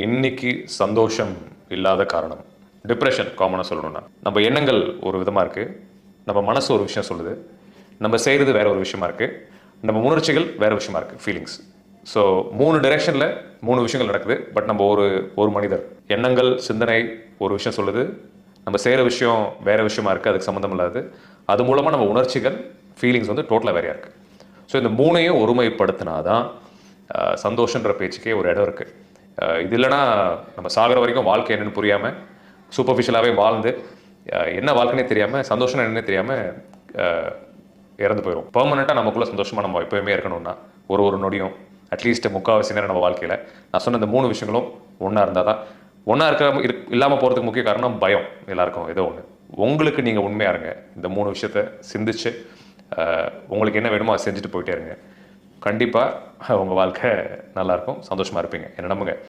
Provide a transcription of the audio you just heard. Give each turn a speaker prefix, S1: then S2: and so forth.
S1: இன்னைக்கு சந்தோஷம் இல்லாத காரணம். டிப்ரெஷன் காமனாக சொல்லணும்னா. நம்ம எண்ணங்கள் ஒரு விதமாக இருக்குது நம்ம மனசு ஒரு விஷயம் சொல்லுது. நம்ம செய்கிறது வேற ஒரு விஷயமா இருக்குது நம்ம உணர்ச்சிகள் வேறு விஷயமா இருக்குது ஃபீலிங்ஸ் ஸோ மூணு டைரெக்ஷனில் மூணு விஷயங்கள் நடக்குது. பட் நம்ம ஒரு ஒரு மனிதர். எண்ணங்கள் சிந்தனை ஒரு விஷயம் சொல்லுது. நம்ம செய்கிற விஷயம் வேறு விஷயமா இருக்குது அதுக்கு சம்மந்தம் இல்லாது அது மூலமாக நம்ம உணர்ச்சிகள் ஃபீலிங்ஸ் வந்து டோட்டலாக வேறையாக இருக்குது ஸோ இந்த மூணையும் ஒருமைப்படுத்தினா தான் சந்தோஷன்ற பேச்சுக்கே ஒரு இடம் இருக்குது இது இல்லைன்னா நம்ம சாகிற வரைக்கும் வாழ்க்கை என்னன்னு புரியாமல் சூப்பர்ஃபிஷியலாகவே வாழ்ந்து என்ன வாழ்க்கைனே தெரியாமல் சந்தோஷம் என்னன்னே தெரியாமல் இறந்து போயிடும் பெர்மனெண்ட்டாக நமக்குள்ளே சந்தோஷமாக நம்ம எப்போயுமே இருக்கணும்னா ஒரு ஒரு நொடியும் அட்லீஸ்ட் முக்கால்வாசி நேரம் நம்ம வாழ்க்கையில் நான் சொன்ன இந்த மூணு விஷயங்களும் ஒன்றா இருந்தால் தான் ஒன்றா இருக்க இரு இல்லாமல் போகிறதுக்கு முக்கிய காரணம் பயம் எல்லாருக்கும் ஏதோ ஒன்று உங்களுக்கு நீங்கள் உண்மையாக இருங்க. இந்த மூணு விஷயத்த சிந்திச்சு உங்களுக்கு என்ன வேணுமோ அதை செஞ்சுட்டு போயிட்டே இருங்க. கண்டிப்பாக உங்கள் வாழ்க்கை நல்லாயிருக்கும் சந்தோஷமாக இருப்பீங்க. என்ன நம்புங்க.